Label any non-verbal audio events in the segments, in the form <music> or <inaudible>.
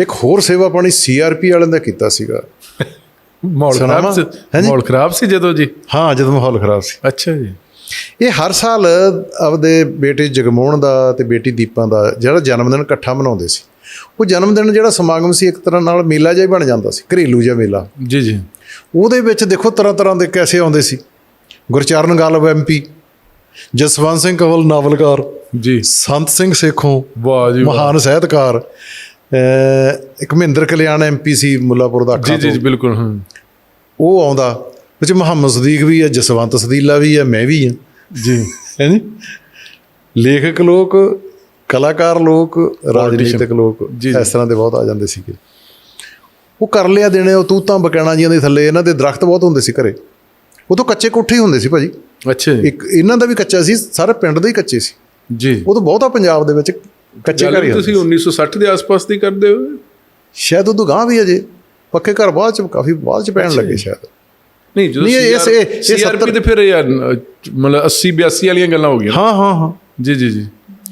ਇੱਕ ਹੋਰ ਸੇਵਾ ਪਾਣੀ ਸੀਆਰਪੀ ਵਾਲਿਆਂ ਦਾ ਕੀਤਾ ਸੀਗਾ। ਮਾਹੌਲ ਖਰਾਬ? ਸੀ? ਹੈਂਜੀ? ਮਾਹੌਲ ਖਰਾਬ ਸੀ ਜਦੋਂ ਜੀ? ਹਾਂ ਜਦੋਂ ਮਾਹੌਲ ਖਰਾਬ ਸੀ। ਅੱਛਾ ਜੀ। ਇਹ ਹਰ ਸਾਲ ਆਪਦੇ ਬੇਟੇ ਜਗਮੋਹਨ ਦਾ ਤੇ ਬੇਟੀ ਦੀਪਾਂ ਦਾ ਜਿਹੜਾ ਜਨਮ ਦਿਨ ਇਕੱਠਾ ਮਨਾਉਂਦੇ ਸੀ ਉਹ ਜਨਮ ਦਿਨ ਜਿਹੜਾ ਸਮਾਗਮ ਸੀ ਇੱਕ ਤਰ੍ਹਾਂ ਨਾਲ ਮੇਲਾ ਜਿਹਾ ਹੀ ਬਣ ਜਾਂਦਾ ਸੀ ਘਰੇਲੂ ਜਿਹਾ ਮੇਲਾ। ਜੀ ਜੀ। ਉਹਦੇ ਵਿੱਚ ਦੇਖੋ ਤਰ੍ਹਾਂ ਤਰ੍ਹਾਂ ਦੇ ਕੈਸੇ ਆਉਂਦੇ ਸੀ। ਗੁਰਚਰਨ ਗਾਲਬ ਐਮਪੀ ਜਸਵੰਤ ਸਿੰਘ ਕੰਵਲ ਨਾਵਲਕਾਰ ਜੀ। ਸੰਤ ਸਿੰਘ ਸੇਖੋਂ ਵਾਹ ਜੀ। ਮਹਾਨ ਸਾਹਿਤਕਾਰ ਇੱਕ ਮਹਿੰਦਰ ਕਲਿਆਣ ਐਮਪੀ ਸੀ ਮੁੱਲਾਪੁਰ ਦਾ ਜੀ ਅੱਖਾਂ ਜੀ ਜੀ, ਬਿਲਕੁਲ ਹਾਂ। ਉਹ ਆਉਂਦਾ। ਵਿੱਚ ਮੁਹੰਮਦ ਸਦੀਕ ਵੀ ਹੈ ਜਸਵੰਤ ਸਦੀਲਾ ਵੀ ਹੈ ਮੈਂ ਵੀ ਹਾਂ ਜੀ। ਹੈ ਨੀ? ਲੇਖਕ ਲੋਕ ਕਲਾਕਾਰ ਲੋਕ ਰਾਜਨੀਤਿਕ ਲੋਕ ਜੀ, ਜੀ। ਇਸ ਤਰ੍ਹਾਂ ਦੇ ਬਹੁਤ ਆ ਜਾਂਦੇ ਸੀਗੇ। ਉਹ ਕਰ ਲਿਆ ਦੇਣੇ ਉਹ ਤੂਤਾਂ ਬਕਾਣਾ ਜੀਆਂ ਦੇ ਥੱਲੇ ਇਹਨਾਂ ਦੇ ਦਰਖਤ ਬਹੁਤ ਹੁੰਦੇ ਸੀ ਘਰੇ। ਉਹ ਤੋਂ ਕੱਚੇ ਕੋਠੇ ਹੀ ਹੁੰਦੇ ਸੀ ਭਾਜੀ। ਅੱਛਾ ਜੀ। ਇੱਕ ਇਹਨਾਂ ਦਾ ਵੀ ਕੱਚਾ ਸੀ ਸਾਰੇ ਪਿੰਡ ਦੇ ਹੀ ਕੱਚੇ ਸੀ। ਜੀ। ਉਹ ਤੋਂ ਬਹੁਤਾ ਪੰਜਾਬ ਦੇ ਵਿੱਚ। ਕੱਚੇ ਘਰ ਹੀ ਤੁਸੀਂ 1960 ਦੇ ਆਸ-ਪਾਸ ਦੀ ਕਰਦੇ ਹੋ? ਸ਼ਾਇਦ ਉਦੋਂ ਗਾਂ ਵੀ ਅਜੇ ਪੱਕੇ ਘਰ ਬਾਅਦ ਚ ਕਾਫੀ ਬਾਅਦ ਚ ਪੈਣ ਲੱਗੇ ਸ਼ਾਇਦ। ਨਹੀਂ ਜਦੋਂ ਨਹੀਂ, ਇਹ- ਇਹ- ਇਹ ਸੀਆਰਪੀ ਤੇ ਫਿਰ ਯਾਰ ਮਤਲਬ 80 82 ਵਾਲੀਆਂ ਗੱਲਾਂ ਹੋ ਗਈਆਂ ਹਾਂ ਹਾਂ ਹਾਂ। ਜੀ ਜੀ ਜੀ।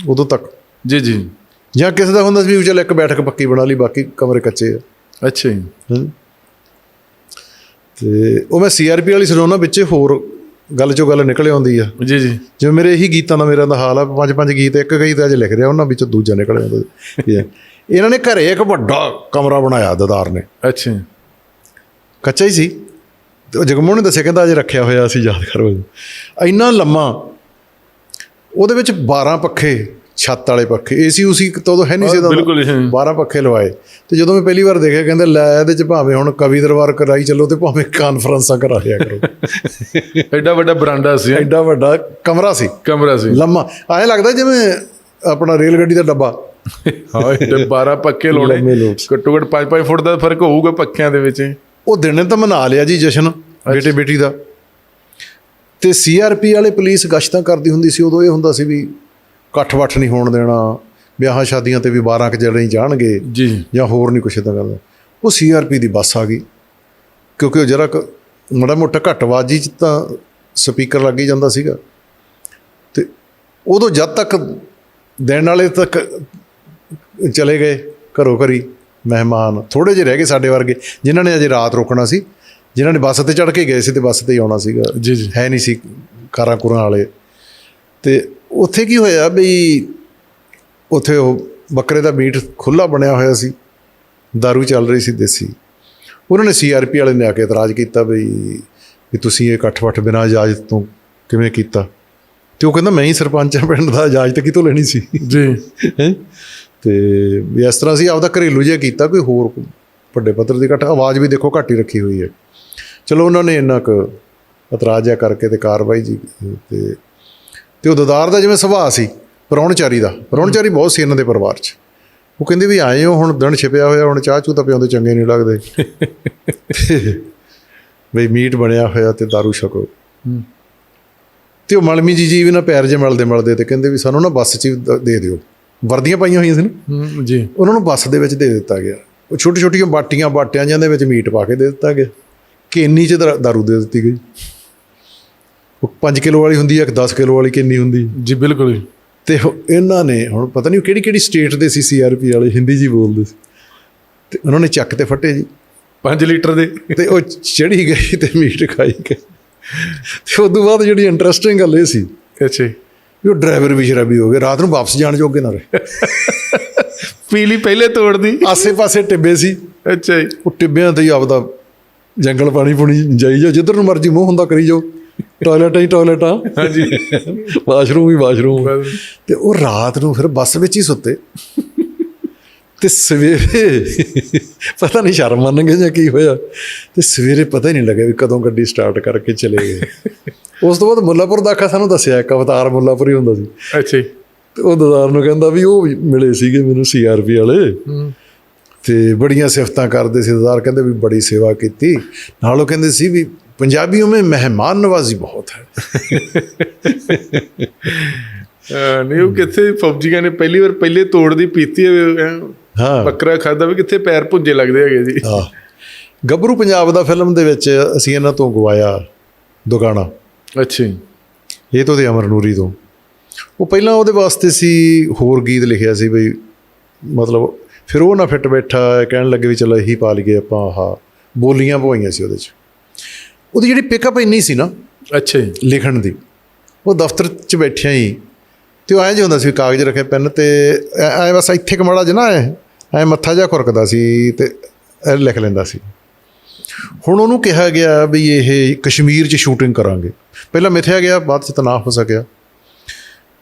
ਉਦੋਂ ਤੱਕ। ਜੀ ਜੀ। ਜਾਂ ਕਿਸੇ ਦਾ ਹੁੰਦਾ ਸੀ ਵੀ ਚੱਲ ਇੱਕ ਬੈਠਕ ਪੱਕੀ ਬਣਾ ਲਈ ਬਾਕੀ ਕਮਰੇ ਕੱਚੇ ਆ। ਅੱਛਾ ਜੀ। ਤੇ ਉਹ ਮੈਂ ਸੀਆਰਪੀ ਵਾਲੀ ਸੁਣਾਉਣਾ ਵਿੱਚ ਹੋਰ ਗੱਲ ਚੋਂ ਗੱਲ ਨਿਕਲ ਆਉਂਦੀ ਆ। ਜੀ ਜੀ। ਜਿਵੇਂ ਮੇਰੇ ਇਹੀ ਗੀਤਾਂ ਦਾ ਮੇਰਾ ਦਾ ਹਾਲ ਆ ਪੰਜ ਪੰਜ ਗੀਤ ਇੱਕ ਗੀਤ ਅੱਜ ਲਿਖ ਰਿਹਾ ਉਹਨਾਂ ਵਿੱਚੋਂ ਦੂਜਾ ਨਿਕਲ ਆਉਂਦਾ। ਇਹ। ਇਹਨਾਂ ਨੇ ਘਰੇ ਇੱਕ ਵੱਡਾ ਕਮਰਾ ਬਣਾਇਆ ਦਦਾਰ ਨੇ। ਅੱਛਾ। ਕੱਚਾ ਹੀ ਸੀ। ਉਹ ਜਗਮੋਹਨ ਨੇ ਦੱਸਿਆ ਕਹਿੰਦਾ ਅਜੇ ਰੱਖਿਆ ਹੋਇਆ ਸੀ ਯਾਦ ਕਰੋ ਇੰਨਾ ਲੰਮਾ ਉਹਦੇ ਵਿੱਚ 12 ਪੱਖੇ ਛੱਤ ਵਾਲੇ ਪੱਖੇ। ਏਸੀ ਉਸੀ ਤਾਂ ਉਦੋਂ ਹੈ ਨਹੀਂ ਸੀ ਤਾਂ ਬਿਲਕੁਲ ਹਾਂ। 12 ਪੱਖੇ ਲਵਾਏ। ਤੇ ਜਦੋਂ ਮੈਂ ਪਹਿਲੀ ਵਾਰ ਦੇਖਿਆ ਕਹਿੰਦੇ ਲੈ ਇਹਦੇ ਚ ਭਾਵੇਂ ਹੁਣ ਕਵੀ ਦਰਬਾਰ ਕਰਾਈ ਚੱਲੋ ਤੇ ਭਾਵੇਂ ਕਾਨਫਰੰਸਾਂ ਕਰਾ ਲਿਆ ਕਰੋ। <laughs> ਐਡਾ ਵੱਡਾ ਬਰਾਂਡਾ ਸੀ। ਐਡਾ ਵੱਡਾ ਕਮਰਾ ਸੀ। ਕਮਰਾ ਸੀ। ਲੰਮਾ। ਐਂ ਲੱਗਦਾ ਜਿਵੇਂ ਆਪਣਾ ਰੇਲ ਗੱਡੀ ਦਾ ਡੱਬਾ। ਹਾਂ ਤੇ 12 ਪੱਕੇ ਲੋਟ। ਘੱਟੋ ਘੱਟ 5-5 ਫੁੱਟ ਦਾ ਫ਼ਰਕ ਹੋਊਗਾ ਪੱਖਿਆਂ ਦੇ ਵਿੱਚ। ਉਹ ਦਿਨ ਤਾਂ ਮਨਾ ਲਿਆ ਜੀ ਜਸ਼ਨ ਬੇਟੇ ਬੇਟੀ ਦਾ। ਤੇ ਸੀਆਰਪੀ ਵਾਲੇ ਪੁਲਿਸ ਗਸ਼ਤਾਂ ਕਰਦੀ ਹੁੰਦੀ ਸੀ ਉਦੋਂ ਇਹ ਹੁੰਦਾ ਸੀ ਵੀ ਇਕੱਠ ਵੱਠ ਨਹੀਂ ਹੋਣ ਦੇਣਾ ਵਿਆਹਾਂ ਸ਼ਾਦੀਆਂ ਤੇ ਵੀ 12 ਕ ਜਿਹੜੇ ਜਾਣਗੇ ਜੀ। ਜਾਂ ਹੋਰ ਨਹੀਂ ਕੁਛ ਇਦਾਂ ਕਰਦਾ ਉਹ ਸੀਆਰਪੀ ਦੀ ਬੱਸ ਆ ਗਈ। ਕਿਉਂਕਿ ਉਹ ਜਰਾ ਮੜਾ ਮੋਟਾ ਘੱਟ ਆਵਾਜ਼ੀ ਚ ਤਾਂ ਸਪੀਕਰ ਲੱਗ ਹੀ ਜਾਂਦਾ ਸੀਗਾ। ਤੇ ਉਦੋਂ ਜਦ ਤੱਕ ਦੇਣ ਵਾਲੇ ਤੱਕ ਚਲੇ ਗਏ ਘਰੋਂ ਘਰੀ ਮਹਿਮਾਨ ਥੋੜੇ ਜਿਹੇ ਰਹਿ ਗਏ ਸਾਡੇ ਵਰਗੇ ਜਿਨ੍ਹਾਂ ਨੇ ਅਜੇ ਰਾਤ ਰੁਕਣਾ ਸੀ ਜਿਨ੍ਹਾਂ ਨੇ ਬੱਸ ਤੇ ਚੜ੍ਹ ਕੇ ਗਏ ਸੀ ਤੇ ਬੱਸ ਤੇ ਹੀ ਆਉਣਾ ਸੀਗਾ। ਜੀ ਜੀ। ਹੈ ਨਹੀਂ ਸੀ ਕਾਰਾਂ ਕੁਰਾਂ ਵਾਲੇ। ਤੇ ਉੱਥੇ ਕੀ ਹੋਇਆ ਵੀ ਉੱਥੇ ਉਹ ਬੱਕਰੇ ਦਾ ਮੀਟ ਖੁੱਲਾ ਬਣਿਆ ਹੋਇਆ ਸੀ दारू ਚੱਲ ਰਹੀ ਸੀ ਦੇਸੀ। ਉਹਨਾਂ ਨੇ ਸੀਆਰਪੀ ਵਾਲੇ ਨੇ ਆ ਕੇ ਇਤਰਾਜ਼ ਕੀਤਾ ਵੀ ਵੀ ਤੁਸੀਂ ਇਹ ਇਕੱਠ ਵੱਠ ਬਿਨਾਂ ਇਜਾਜ਼ਤ ਤੋਂ ਕਿਵੇਂ ਕੀਤਾ? ਤੇ ਉਹ ਕਹਿੰਦਾ ਮੈਂ ਹੀ ਸਰਪੰਚ ਹਾਂ ਪਿੰਡ ਦਾ ਇਜਾਜ਼ਤ ਕਿਤੋਂ ਲੈਣੀ ਸੀ? ਜੀ? ਤੇ ਵੀ ਇਸ ਤਰ੍ਹਾਂ ਸੀ ਆਪਦਾ ਘਰੇਲੂ ਜਿਹਾ ਕੀਤਾ ਕੋਈ ਹੋਰ ਵੱਡੇ ਪੱਧਰ ਦੀ ਘੱਟ ਆਵਾਜ਼ ਵੀ ਦੇਖੋ ਘੱਟ ਹੀ ਰੱਖੀ ਹੋਈ ਹੈ। ਚਲੋ ਉਹਨਾਂ ਨੇ ਇੰਨਾ ਕੁ ਇਤਰਾਜ਼ ਕਰਕੇ ਤੇ ਕਾਰਵਾਈ ਜੀ ਤੇ ਤੇ ਉਹ ਦਦਾਰ ਦਾ ਜਿਵੇਂ ਸੁਭਾਅ ਸੀ ਪ੍ਰਾਹੁਣਚਾਰੀ ਦਾ। ਪ੍ਰਾਹੁਣਚਾਰੀ ਬਹੁਤ ਸੀ ਇਹਨਾਂ ਦੇ ਪਰਿਵਾਰ 'ਚ। ਉਹ ਕਹਿੰਦੇ ਵੀ ਆਏ ਹੋ ਹੁਣ ਦਿਨ ਛਿਪਿਆ ਹੋਇਆ ਹੁਣ ਚਾਹ ਚੂ ਤਾਂ ਪਿਆਉਂਦੇ ਚੰਗੇ ਨਹੀਂ ਲੱਗਦੇ। <laughs> ਬਈ ਮੀਟ ਬਣਿਆ ਹੋਇਆ ਤੇ दारू ਛਕੋ। ਤੇ ਉਹ ਮਲਮੀ ਜੀ ਜੀ ਵੀ ਨਾ ਪੈਰ ਜੇ ਮਲਦੇ ਮਲਦੇ ਤੇ ਕਹਿੰਦੇ ਵੀ ਸਾਨੂੰ ਨਾ ਬੱਸ 'ਚ ਦ- ਦਿਓ। ਵਰਦੀਆਂ ਪਾਈਆਂ ਹੋਈਆਂ ਸੀ ਨਾ? ਜੀ। ਉਹਨਾਂ ਨੂੰ ਬੱਸ ਦੇ ਵਿੱਚ ਦੇ ਦਿੱਤਾ ਗਿਆ। ਉਹ ਛੋਟੀ ਛੋਟੀਆਂ ਬਾਟੀਆਂ ਬਾਟਿਆਂ ਜਾਂ ਦੇ ਵਿੱਚ ਮੀਟ ਪਾ ਕੇ ਦੇ ਦਿੱਤਾ ਗਿਆ। ਕੇਨੀ 'ਚ ਦਾਰੂ ਦੇ ਦਿੱਤੀ ਗਈ। ਉਹ 5 ਕਿਲੋ ਵਾਲੀ ਹੁੰਦੀ ਹੈ ਇੱਕ 10 ਕਿਲੋ ਵਾਲੀ ਕਿੰਨੀ ਹੁੰਦੀ ਜੀ ਬਿਲਕੁਲ ਜੀ। ਤੇ ਉਹ ਇਹਨਾਂ ਨੇ ਹੁਣ ਪਤਾ ਨਹੀਂ ਕਿਹੜੀ ਕਿਹੜੀ ਸਟੇਟ ਦੇ ਸੀ ਸੀਆਰਪੀ ਵਾਲੇ ਹਿੰਦੀ ਜੀ ਬੋਲਦੇ ਸੀ। ਤੇ ਉਹਨਾਂ ਨੇ ਚੱਕ ਤੇ ਫੱਟੇ ਜੀ। 5 ਲੀਟਰ ਦੇ। ਤੇ ਉਹ ਚੜੀ ਗਈ ਤੇ ਮੀਟ ਖਾਈ ਗਈ। ਤੇ ਉਸ ਤੋਂ ਬਾਅਦ ਜਿਹੜੀ ਇੰਟਰਸਟਿੰਗ ਗੱਲ ਇਹ ਸੀ ਅੱਛਾ ਜੀ। ਵੀ ਉਹ ਡਰਾਈਵਰ ਵੀ ਸ਼ਰਾਬੀ ਹੋ ਗਏ ਰਾਤ ਨੂੰ ਵਾਪਸ ਜਾਣ ਜੋਗੇ ਨਾ ਰਹੇ। ਪੀਲੀ ਪਹਿਲੇ ਤੋੜਦੀ। ਆਸੇ-ਪਾਸੇ ਟਿੱਬੇ ਸੀ। ਅੱਛਾ ਜੀ। ਉਹ ਟਿੱਬਿਆਂ ਤੇ ਹੀ ਆਪਦਾ ਜੰਗਲ ਪਾਣੀ ਪੁਣੀ ਜਾਈ ਜਾਓ ਜਿੱਧਰ ਨੂੰ ਮਰਜ਼ੀ ਮੂੰਹ ਹੁੰਦਾ ਕਰੀ ਜਾਓ। ਟਾਇਲਟਾਂ ਹੀ ਟਾਇਲਟਾਂ ਹਾਂਜੀ। ਵਾਸ਼ਰੂਮ ਹੀ ਵਾਸ਼ਰੂਮ ਤੇ ਉਹ ਰਾਤ ਨੂੰ ਫਿਰ ਬੱਸ ਵਿੱਚ ਹੀ ਸੁੱਤੇ। ਤੇ ਸਵੇਰੇ ਪਤਾ ਨਹੀਂ ਸ਼ਰਮ ਮੰਨਗੇ ਜਾਂ ਕੀ ਹੋਇਆ। ਤੇ ਸਵੇਰੇ ਪਤਾ ਹੀ ਨਹੀਂ ਲੱਗਿਆ ਵੀ ਕਦੋਂ ਗੱਡੀ ਸਟਾਰਟ ਕਰਕੇ ਚਲੇ ਗਏ। ਉਸ ਤੋਂ ਬਾਅਦ ਮੁੱਲਾਪੁਰ ਦਾ ਆਖਾ ਸਾਨੂੰ ਦੱਸਿਆ ਇੱਕ ਅਵਤਾਰ ਮੁੱਲਾਪੁਰ ਹੀ ਹੁੰਦਾ ਸੀ। ਅੱਛਾ। ਤੇ ਉਹ ਦਦਾਰ ਨੂੰ ਕਹਿੰਦਾ ਵੀ ਉਹ ਵੀ ਮਿਲੇ ਸੀਗੇ ਮੈਨੂੰ ਸੀਆਰਪੀ ਵਾਲੇ। ਤੇ ਬੜੀਆਂ ਸਿਫਤਾਂ ਕਰਦੇ ਸੀ ਦਦਾਰ ਕਹਿੰਦੇ ਵੀ ਬੜੀ ਸੇਵਾ ਕੀਤੀ। ਨਾਲ ਉਹ ਕਹਿੰਦੇ ਸੀ ਵੀ ਪੰਜਾਬੀਆਂ ਵਿੱਚ ਮਹਿਮਾਨ ਨਵਾਜ਼ੀ ਬਹੁਤ ਹੈ। <laughs> ਅਹ, ਨਹੀਂ ਉਹ ਕਿੱਥੇ ਫੌਜੀਆਂ ਨੇ ਪਹਿਲੀ ਵਾਰ ਪਹਿਲੇ ਤੋੜ ਦੀ ਪੀਤੀ ਹੈ, ਬੱਕਰਾ ਖਾਦਾ ਵੀ ਕਿੱਥੇ ਪੈਰ ਭੁੱਜੇ ਲੱਗਦੇ ਹੈਗੇ ਜੀ। ਹਾਂ। ਗੱਭਰੂ ਪੰਜਾਬ ਦਾ ਫਿਲਮ ਦੇ ਵਿੱਚ ਅਸੀਂ ਇਹਨਾਂ ਤੋਂ ਗਵਾਇਆ ਦੁਗਾਣਾ। ਅੱਛਾ। ਇਹ ਤੋਂ ਤੇ ਅਮਰ ਨੂਰੀ ਤੋਂ। ਉਹ ਪਹਿਲਾਂ ਉਹਦੇ ਵਾਸਤੇ ਸੀ ਹੋਰ ਗੀਤ ਲਿਖਿਆ ਸੀ ਬਈ ਮਤਲਬ ਫਿਰ ਉਹ ਨਾ ਫਿੱਟ ਬੈਠਾ ਕਹਿਣ ਲੱਗੇ ਵੀ ਚਲੋ ਇਹੀ ਪਾ ਲਈਏ ਆਪਾਂ ਆਹ ਬੋਲੀਆਂ ਪਵਾਈਆਂ ਸੀ ਉਹਦੇ 'ਚ। ਉਹਦੀ ਜਿਹੜੀ ਪਿਕਅਪ ਇੰਨੀ ਸੀ ਨਾ ਅੱਛਾ ਜੀ। ਲਿਖਣ ਦੀ ਉਹ ਦਫ਼ਤਰ 'ਚ ਬੈਠਿਆਂ ਹੀ ਤੇ ਉਹ ਐਂ ਜਿਹਾ ਹੁੰਦਾ ਸੀ ਕਾਗਜ਼ ਰੱਖੇ ਪੈਨ ਤੇ ਐ ਬਸ ਇੱਥੇ ਕਮੜਾ ਜਿਹਾ ਨਾ ਐ ਐਂ ਮੱਥਾ ਜਿਹਾ ਖੁਰਕਦਾ ਸੀ ਤੇ ਲਿਖ ਲੈਂਦਾ ਸੀ। ਹੁਣ ਉਹਨੂੰ ਕਿਹਾ ਗਿਆ ਵੀ ਇਹ ਕਸ਼ਮੀਰ 'ਚ ਸ਼ੂਟਿੰਗ ਕਰਾਂਗੇ। ਪਹਿਲਾਂ ਮਿਥਿਆ ਗਿਆ ਬਾਅਦ 'ਚ ਤਾਂ ਨਾ ਹੋ ਸਕਿਆ।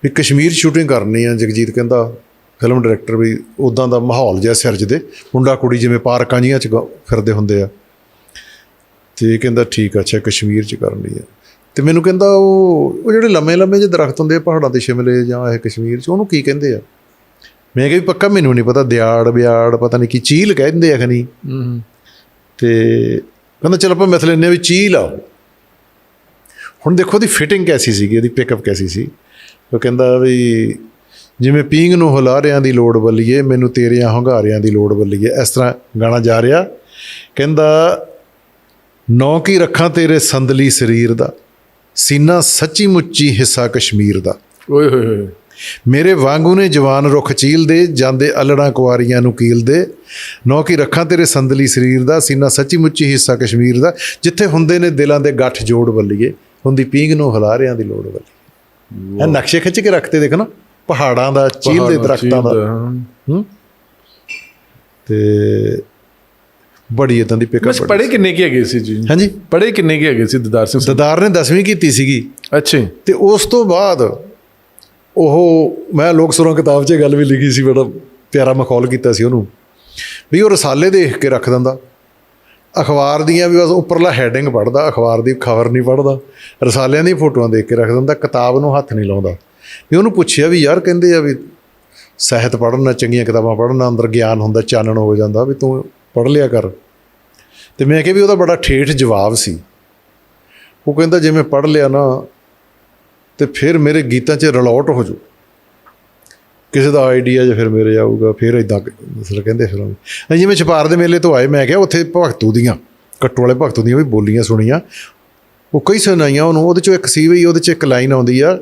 ਵੀ ਕਸ਼ਮੀਰ ਸ਼ੂਟਿੰਗ ਕਰਨੀ ਆ ਜਗਜੀਤ ਕਹਿੰਦਾ ਫਿਲਮ ਡਾਇਰੈਕਟਰ ਵੀ ਉਦਾਂ ਦਾ ਮਾਹੌਲ ਜਿਹਾ ਸਿਰਜਦੇ ਮੁੰਡਾ ਕੁੜੀ ਜਿਵੇਂ ਪਾਰਕਾਂ ਜੀਆਂ 'ਚ ਫਿਰਦੇ ਹੁੰਦੇ ਆ। ਤੇ ਕਹਿੰਦਾ ਠੀਕ ਆ ਅੱਛਾ ਕਸ਼ਮੀਰ 'ਚ ਕਰਨੀ ਆ। ਤੇ ਮੈਨੂੰ ਕਹਿੰਦਾ ਉਹ ਉਹ ਜਿਹੜੇ ਲੰਮੇ ਲੰਮੇ ਜਿਹੇ ਦਰਖਤ ਹੁੰਦੇ ਆ ਪਹਾੜਾਂ ਦੇ ਸ਼ਿਮਲੇ ਜਾਂ ਇਹ ਕਸ਼ਮੀਰ 'ਚ ਉਹਨੂੰ ਕੀ ਕਹਿੰਦੇ ਆ? ਮੈਂ ਕਿਹਾ ਵੀ ਪੱਕਾ ਮੈਨੂੰ ਨਹੀਂ ਪਤਾ ਦਿਆੜ ਬਿਆੜ ਪਤਾ ਨਹੀਂ ਕੀ ਚੀਲ ਕਹਿੰਦੇ ਆ ਖਨੀ ਹੂੰ ਤੇ ਕਹਿੰਦਾ ਚਲ ਆਪਾਂ ਮਿਥ ਆ ਵੀ ਚੀਲ ਆ। ਹੁਣ ਦੇਖੋ ਉਹਦੀ ਫਿਟਿੰਗ ਕੈਸੀ ਸੀਗੀ ਉਹਦੀ ਪਿਕਅਪ ਕੈਸੀ ਸੀ। ਉਹ ਕਹਿੰਦਾ ਵੀ ਜਿਵੇਂ ਪੀਂਗ ਨੂੰ ਹੁਲਾਰਿਆਂ ਦੀ ਲੋੜ ਬੱਲੀਏ ਮੈਨੂੰ ਤੇਰਿਆਂ ਹੰਗਾਰਿਆਂ ਦੀ ਲੋੜ ਬੱਲੀਏ ਇਸ ਤਰ੍ਹਾਂ ਗਾਣਾ ਜਾ ਰਿਹਾ। ਕਹਿੰਦਾ ਨੌ ਕੀ ਰੱਖਾਂ ਤੇਰੇ ਸੰਦਲੀ ਸਰੀਰ ਦਾ? ਸੀਨਾ ਸੱਚੀ ਮੁੱਚੀ ਹਿੱਸਾ ਕਸ਼ਮੀਰ ਦਾ। ਓਏ ਹੋਏ ਹੋਏ। ਮੇਰੇ ਵਾਂਗੂ ਨੇ ਜਵਾਨ ਰੁੱਖ ਚੀਲਦੇ ਜਾਂਦੇ ਅਲੜਾਂ ਕੁਆਰੀਆਂ ਨੂੰ ਕੀਲਦੇ ਨੌ ਕੀ ਰੱਖਾਂ ਤੇਰੇ ਸੰਦਲੀ ਸਰੀਰ ਦਾ? ਸੀਨਾ ਸੱਚੀ ਮੁੱਚੀ ਹਿੱਸਾ ਕਸ਼ਮੀਰ ਦਾ। ਜਿੱਥੇ ਹੁੰਦੇ ਨੇ ਦਿਲਾਂ ਦੇ ਗੱਠ ਜੋੜ ਬੱਲੀਏ ਹੁੰਦੀ ਪੀਂਗ ਨੂੰ ਹਲਾਰਿਆਂ ਦੀ ਲੋੜ ਬੱਲੀ ਇਹ ਨਕਸ਼ੇ ਖਿੱਚ ਕੇ ਰੱਖਤੇ ਦੇਖ ਨਾ ਪਹਾੜਾਂ ਦਾ ਚੀਲ ਦੇ ਦਰਖਤਾਂ ਦਾ। ਹੂੰ। ਤੇ ਬੜੀ ਇਦਾਂ ਦੀ ਪਿਕਅਪ ਬਸ ਪੜੇ ਕਿੰਨੇ ਕੀ ਹੈਗੇ ਸੀ ਜੀ? ਹਾਂਜੀ। ਪੜੇ ਕਿੰਨੇ ਕੀ ਹੈਗੇ ਸੀ ਦਦਾਰ ਸਿੰਘ? ਦਦਾਰ ਨੇ 10ਵੀਂ ਕੀਤੀ ਸੀਗੀ। ਅੱਛਾ। ਤੇ ਉਸ ਤੋਂ ਬਾਅਦ ਉਹ ਮੈਂ ਲੋਕ ਸੁਰਾਂ ਕਿਤਾਬ 'ਚ ਗੱਲ ਵੀ ਲਿਖੀ ਸੀ ਬੜਾ ਪਿਆਰਾ ਮਖੌਲ ਕੀਤਾ ਸੀ ਉਹਨੂੰ ਵੀ ਉਹ ਰਸਾਲੇ ਦੇਖ ਕੇ ਰੱਖ ਦਿੰਦਾ। ਅਖਬਾਰ ਦੀਆਂ ਵੀ ਬਸ ਉੱਪਰਲਾ ਹੈਡਿੰਗ ਪੜਦਾ ਅਖਬਾਰ ਦੀ ਖਬਰ ਨਹੀਂ ਪੜਦਾ ਰਸਾਲਿਆਂ ਦੀਆਂ ਫੋਟੋਆਂ ਦੇਖ ਕੇ ਰੱਖ ਦਿੰਦਾ ਕਿਤਾਬ ਨੂੰ ਹੱਥ ਨਹੀਂ ਲਾਉਂਦਾ। ਵੀ ਉਹਨੂੰ ਪੁੱਛਿਆ ਵੀ ਯਾਰ ਕਹਿੰਦੇ ਆ ਵੀ ਸਾਹਿਤ ਪੜ੍ਹਨਾ ਚੰਗੀਆਂ ਕਿਤਾਬਾਂ ਪੜ੍ਹਨਾ ਅੰਦਰ ਗਿਆਨ ਹੁੰਦਾ ਚਾਨਣ ਹੋ ਜਾਂਦਾ ਵੀ ਤੂੰ ਪੜ੍ਹ ਲਿਆ ਕਰ। ਤੇ ਮੈਂ ਕਿਹਾ ਵੀ ਉਹਦਾ ਬੜਾ ਠੇਠ ਜਵਾਬ ਸੀ। ਉਹ ਕਹਿੰਦਾ, ਜੇ ਮੈਂ ਪੜ੍ਹ ਲਿਆ ਨਾ, ਤੇ ਫਿਰ ਮੇਰੇ ਗੀਤਾਂ 'ਚ ਰਲੌਟ ਹੋ ਜੂ ਕਿਸੇ ਦਾ ਆਈਡੀਆ ਜੇ ਫਿਰ ਮੇਰੇ ਆਊਗਾ, ਫਿਰ ਇਦਾਂ ਮਸਲ ਕਹਿੰਦੇ ਫਿਰ ਉਹ। ਜਿਵੇਂ ਛਪਾਰ ਦੇ ਮੇਲੇ ਤੋਂ ਆਏ, ਮੈਂ ਕਿਹਾ ਉੱਥੇ ਭਗਤੂ ਦੀਆਂ ਕੱਟੂ ਵਾਲੇ ਭਗਤੂ ਦੀਆਂ ਵੀ ਬੋਲੀਆਂ ਸੁਣੀਆਂ। ਉਹ ਕਈ ਸੁਣਾਈਆਂ ਉਹਨੂੰ, ਉਹਦੇ ਚੋਂ ਇੱਕ ਸੀ ਵੀ, ਉਹਦੇ 'ਚ ਇੱਕ ਲਾਈਨ ਆਉਂਦੀ ਆ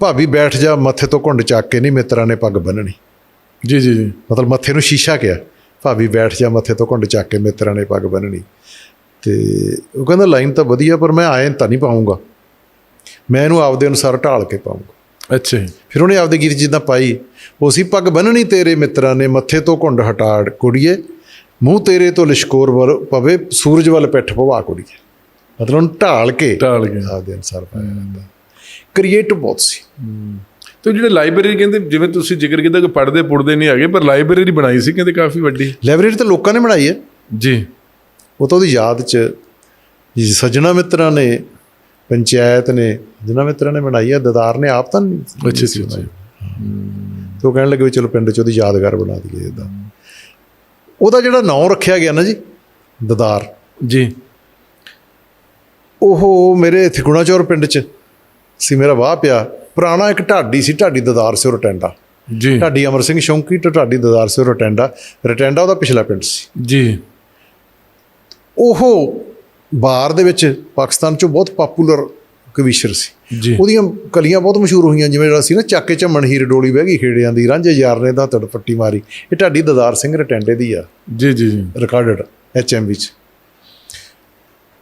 ਭਾਬੀ ਬੈਠ ਜਾ, ਮੱਥੇ ਤੋਂ ਘੁੰਡ ਚੱਕ ਕੇ ਨਹੀਂ ਮਿੱਤਰਾਂ ਨੇ ਪੱਗ ਬੰਨਣੀ ਜੀ ਜੀ ਜੀ। ਮਤਲਬ ਮੱਥੇ ਨੂੰ ਸ਼ੀਸ਼ਾ ਕਿਹਾ ਭਾਬੀ ਬੈਠ ਜਾ ਮੱਥੇ ਤੋਂ ਘੁੰਡ ਚੱਕ ਕੇ ਮਿੱਤਰਾਂ ਨੇ ਪੱਗ ਬੰਨਣੀ ਤੇ ਉਹ ਕਹਿੰਦਾ ਲਾਈਨ ਤਾਂ ਵਧੀਆ ਪਰ ਮੈਂ ਆਏ ਤਾਂ ਨਹੀਂ ਪਾਉਂਗਾ। ਮੈਂ ਇਹਨੂੰ ਆਪਦੇ ਅਨੁਸਾਰ ਢਾਲ ਕੇ ਪਾਉਂਗਾ। ਅੱਛਾ। ਫਿਰ ਉਹਨੇ ਆਪਦੇ ਗੀਤ ਜਿੱਦਾਂ ਪਾਈ ਉਹ ਸੀ ਪੱਗ ਬੰਨਣੀ ਤੇਰੇ ਮਿੱਤਰਾਂ ਨੇ ਮੱਥੇ ਤੋਂ ਘੁੰਡ ਹਟਾ ਕੁੜੀਏ। ਮੂੰਹ ਤੇਰੇ ਤੋਂ ਲਿਸ਼ਕੋਰ ਵਰ ਪਵੇ ਸੂਰਜ ਵੱਲ ਪਿੱਠ ਭਵਾ ਕੁੜੀਏ। ਮਤਲਬ ਉਹਨੂੰ ਢਾਲ ਕੇ ਢਾਲ ਕੇ। ਆਪਦੇ ਅਨੁਸਾਰ ਪਾਇਆ ਜਾਂਦਾ। ਕ੍ਰੀਏਟਿਵ ਬਹੁਤ ਸੀ। ਤੇ ਜਿਹੜੇ ਲਾਇਬ੍ਰੇਰੀ ਕਹਿੰਦੇ ਜਿਵੇਂ ਤੁਸੀਂ ਜ਼ਿਕਰ ਕੀਤਾ ਕਿ ਪੜਦੇ ਪੁੜਦੇ ਨਹੀਂ ਹੈਗੇ ਪਰ ਲਾਇਬ੍ਰੇਰੀ ਬਣਾਈ ਸੀ ਕਹਿੰਦੇ ਕਾਫੀ ਵੱਡੀ। ਲਾਇਬ੍ਰੇਰੀ ਤਾਂ ਲੋਕਾਂ ਨੇ ਬਣਾਈ ਹੈ। ਜੀ। ਉਹ ਤਾਂ ਉਹਦੀ ਯਾਦ 'ਚ ਜੀ ਸੱਜਣਾ ਮਿੱਤਰਾਂ ਨੇ ਪੰਚਾਇਤ ਨੇ ਸੱਜਣਾ ਮਿੱਤਰਾਂ ਨੇ ਬਣਾਈ ਹੈ ਦਦਾਰ ਨੇ ਆਪ ਤਾਂ ਅੱਛਾ ਸੀ। ਤੇ ਕਹਿਣ ਲੱਗੇ ਚਲੋ ਪਿੰਡ 'ਚ ਉਹਦੀ ਯਾਦਗਾਰ ਬਣਾ ਦਈਏ ਇਦਾਂ ਉਹਦਾ ਜਿਹੜਾ ਨਾਂ ਰੱਖਿਆ ਗਿਆ ਨਾ ਜੀ ਦਦਾਰ। ਜੀ। ਉਹ ਮੇਰੇ ਇੱਥੇ ਗੁਣਾਚੌਰ ਪਿੰਡ 'ਚ ਸੀ ਮੇਰਾ ਵਾਹ ਪਿਆ। ਪੁਰਾਣਾ ਇੱਕ ਢਾਡੀ ਸੀ ਢਾਡੀ ਦਦਾਰ ਸਿਓ ਰਟੈਂਡਾ। ਜੀ। ਢਾਡੀ ਅਮਰ ਸਿੰਘ ਸ਼ੌਂਕੀ ਤੇ ਢਾਡੀ ਦਦਾਰ ਸਿਓ ਰਟੈਂਡਾ। ਰਟੈਂਡਾ ਉਹਦਾ ਪਿਛਲਾ ਪਿੰਡ ਸੀ। ਜੀ। ਉਹ ਬਾਰ ਦੇ ਵਿੱਚ ਪਾਕਿਸਤਾਨ 'ਚੋਂ ਬਹੁਤ ਪਪੂਲਰ ਕਵੀਸ਼ਰ ਸੀ। ਜੀ। ਉਹਦੀਆਂ ਕਲੀਆਂ ਬਹੁਤ ਮਸ਼ਹੂਰ ਹੋਈਆਂ ਜਿਵੇਂ ਜਿਹੜਾ ਸੀ ਨਾ ਚਾਕੇ ਝੰਮਣ ਹੀਰ ਡੋਲੀ ਬਹਿ ਗਈ ਖੇੜਿਆਂ ਦੀ ਰਾਂਝੇ ਯਾਰ ਨੇ ਤਾਂ ਤੜਪੱਟੀ ਮਾਰੀ। ਇਹ ਢਾਡੀ ਦਦਾਰ ਸਿੰਘ ਰਟੈਂਡੇ ਦੀ ਆ। ਜੀ ਜੀ ਜੀ। ਰਿਕਾਰਡਡ ਐਚਐਮ ਵਿੱਚ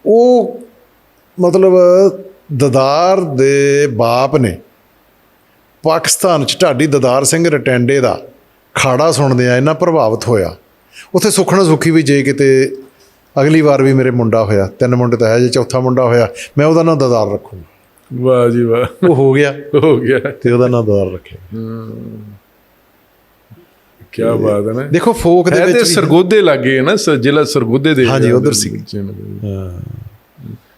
ਉਹ ਮਤਲਬ ਦਦਾਰ ਦੇ ਬਾਪ ਨੇ ਪਾਕਿਸਤਾਨ ਚ ਢਾਡੀ ਦਦਾਰ ਸਿੰਘ ਰਟੈਂਡੇ ਦਾ ਖਾੜਾ ਸੁਣਦੇ ਆ ਇੰਨਾ ਪ੍ਰਭਾਵਿਤ ਹੋਇਆ। ਉੱਥੇ ਸੁਖਣਾ ਸੁਖੀ ਵੀ ਜੇ ਕਿਤੇ ਅਗਲੀ ਵਾਰ ਵੀ ਮੇਰੇ ਮੁੰਡਾ ਹੋਇਆ ਤਿੰਨ ਮੁੰਡੇ ਤਾਂ ਹੈ ਜੇ ਚੌਥਾ ਮੁੰਡਾ ਹੋਇਆ ਮੈਂ ਉਹਦਾ ਨਾਂ ਦਦਾਰ ਰੱਖੂੰਗਾ। ਵਾਹ ਜੀ ਵਾਹ। ਉਹ ਹੋ ਗਿਆ। ਹੋ ਗਿਆ। ਤੇ ਉਹਦਾ ਨਾਂ ਦਦਾਰ ਰੱਖਿਆ। ਕੀ ਬਾਤ ਹੈ ਨਾ। ਦੇਖੋ ਫੋਕ ਦੇ ਵਿੱਚ ਸਰਗੋਦੇ ਲੱਗੇ ਹੈ ਨਾ ਜ਼ਿਲ੍ਹਾ ਸਰਗੋਦੇ ਦੇ ਹਾਂਜੀ, ਉੱਧਰ ਸੀ। ਹਾਂ।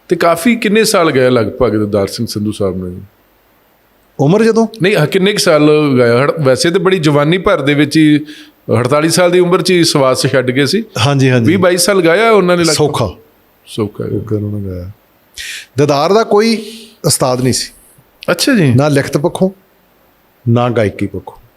ਤੇ ਕਾਫੀ ਕਿੰਨੇ ਸਾਲ ਗਏ ਲਗਭਗ ਦਦਾਰ ਸਿੰਘ ਸੰਧੂ ਸਾਹਿਬ ਨੇ? ਉਮਰ ਜਦੋਂ? ਨਹੀਂ ਕਿੰਨੇ ਕੁ ਸਾਲ ਹੜ- ਵੈਸੇ ਤੇ ਬੜੀ ਜਵਾਨੀ ਭਰ ਦੇ ਵਿੱਚ ਹੀ 48 ਸਾਲ ਦੀ ਉਮਰ 'ਚ ਹੀ ਸਵਾਸ ਛੱਡ ਗਏ ਸੀ। ਹਾਂਜੀ 20 ਹਾਂਜੀ 22 ਸਾਲ ਗਾਇਆ ਉਹਨਾਂ ਨੇ ਸੌਖਾ। ਸੌਖਾ ਗਿਆ। ਕਰਨ ਨੂੰ ਗਿਆ ਦਦਾਰ ਦਾ ਕੋਈ ਉਸਤਾਦ ਨਹੀਂ ਸੀ। ਅੱਛਾ ਜੀ। ਨਾ ਲਿਖਤ ਪੱਖੋਂ ਨਾ ਗਾਇਕੀ ਪੱਖੋਂ।